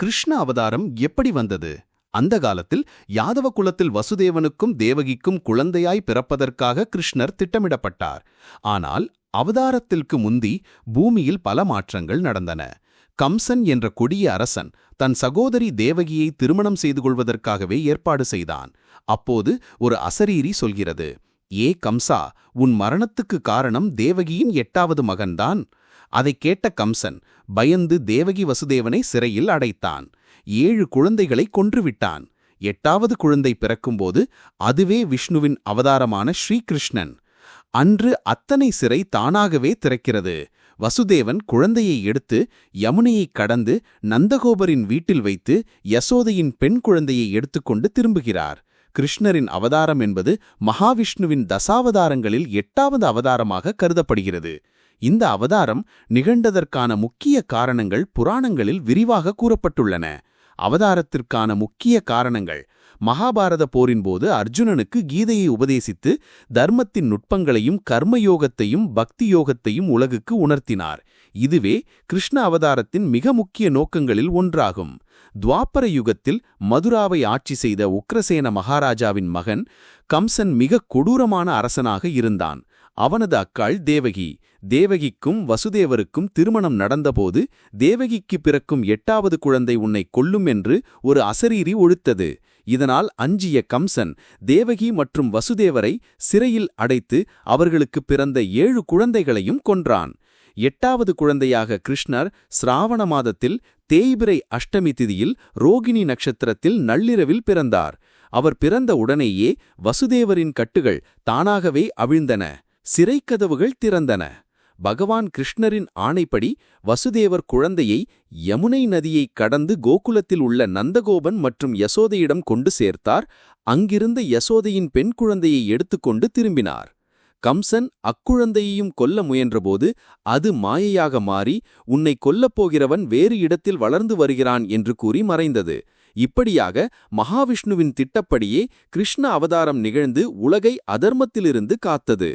கிருஷ்ண அவதாரம் எப்படி வந்தது? அந்த காலத்தில் யாதவ குலத்தில் வசுதேவனுக்கும் தேவகிக்கும் குழந்தையாய் பிறப்பதற்காக கிருஷ்ணர் திட்டமிடப்பட்டார். ஆனால் அவதாரத்திற்கு முந்தி பூமியில் பல மாற்றங்கள் நடந்தன. கம்சன் என்ற கொடிய அரசன் தன் சகோதரி தேவகியை திருமணம் செய்து கொள்வதற்காகவே ஏற்பாடு செய்தான். அப்போது ஒரு அசரீரி சொல்கிறது ஏ கம்சா உன் மரணத்துக்கு காரணம் தேவகியின் எட்டாவது மகன்தான். அதைக் கேட்ட கம்சன் பயந்து தேவகி வசுதேவனை சிறையில் அடைத்தான். ஏழு குழந்தைகளை கொன்றுவிட்டான். எட்டாவது குழந்தை பிறக்கும்போது அதுவே விஷ்ணுவின் அவதாரமான ஸ்ரீகிருஷ்ணன். அன்று அத்தனை சிறை தானாகவே திறக்கிறது. வசுதேவன் குழந்தையை எடுத்து யமுனையைக் கடந்து நந்தகோபரின் வீட்டில் வைத்து யசோதையின் பெண் குழந்தையை எடுத்துக்கொண்டு திரும்புகிறார். கிருஷ்ணரின் அவதாரம் என்பது மகாவிஷ்ணுவின் தசாவதாரங்களில் எட்டாவது அவதாரமாக கருதப்படுகிறது. இந்த அவதாரம் நிகழ்ந்ததற்கான முக்கிய காரணங்கள் புராணங்களில் விரிவாக கூறப்பட்டுள்ளன. அவதாரத்திற்கான முக்கிய காரணங்கள். மகாபாரத போரின் போது அர்ஜுனனுக்கு கீதையை உபதேசித்து தர்மத்தின் நுட்பங்களையும் கர்மயோகத்தையும் பக்தி யோகத்தையும் உலகுக்கு உணர்த்தினார். இதுவே கிருஷ்ண அவதாரத்தின் மிக முக்கிய நோக்கங்களில் ஒன்றாகும். துவாப்பர யுகத்தில் மதுராவை ஆட்சி செய்த உக்ரசேன மகாராஜாவின் மகன் கம்சன் மிக கொடூரமான அரசனாக இருந்தான். அவனது அக்காள் தேவகி. தேவகிக்கும் வசுதேவருக்கும் திருமணம் நடந்தபோது தேவகிக்கு பிறக்கும் எட்டாவது குழந்தை உன்னை கொல்லும் என்று ஒரு அசரீரி ஒழுத்தது. இதனால் அஞ்சிய கம்சன் தேவகி மற்றும் வசுதேவரை சிறையில் அடைத்து அவர்களுக்கு பிறந்த ஏழு குழந்தைகளையும் கொன்றான். எட்டாவது குழந்தையாக கிருஷ்ணர் சிராவண மாதத்தில் தேய்பிரை அஷ்டமி திதியில் ரோகிணி நட்சத்திரத்தில் நள்ளிரவில் பிறந்தார். அவர் பிறந்த உடனேயே வசுதேவரின் கட்டுகள் தானாகவே அவிழ்ந்தன. சிறைக்கதவுகள் திறந்தன. பகவான் கிருஷ்ணரின் ஆணைப்படி வசுதேவர் குழந்தையை யமுனை நதியை கடந்து கோகுலத்தில் உள்ள நந்தகோபன் மற்றும் யசோதையிடம் கொண்டு சேர்த்தார். அங்கிருந்த யசோதையின் பெண் குழந்தையை எடுத்துக்கொண்டு திரும்பினார். கம்சன் அக்குழந்தையையும் கொல்ல முயன்றபோது அது மாயையாக மாறி உன்னை கொல்லப் போகிறவன் வேறு இடத்தில் வளர்ந்து வருகிறான் என்று கூறி மறைந்தது. இப்படியாக மகாவிஷ்ணுவின் திட்டப்படியே கிருஷ்ண அவதாரம் நிகழ்ந்து உலகை அதர்மத்திலிருந்து காத்தது.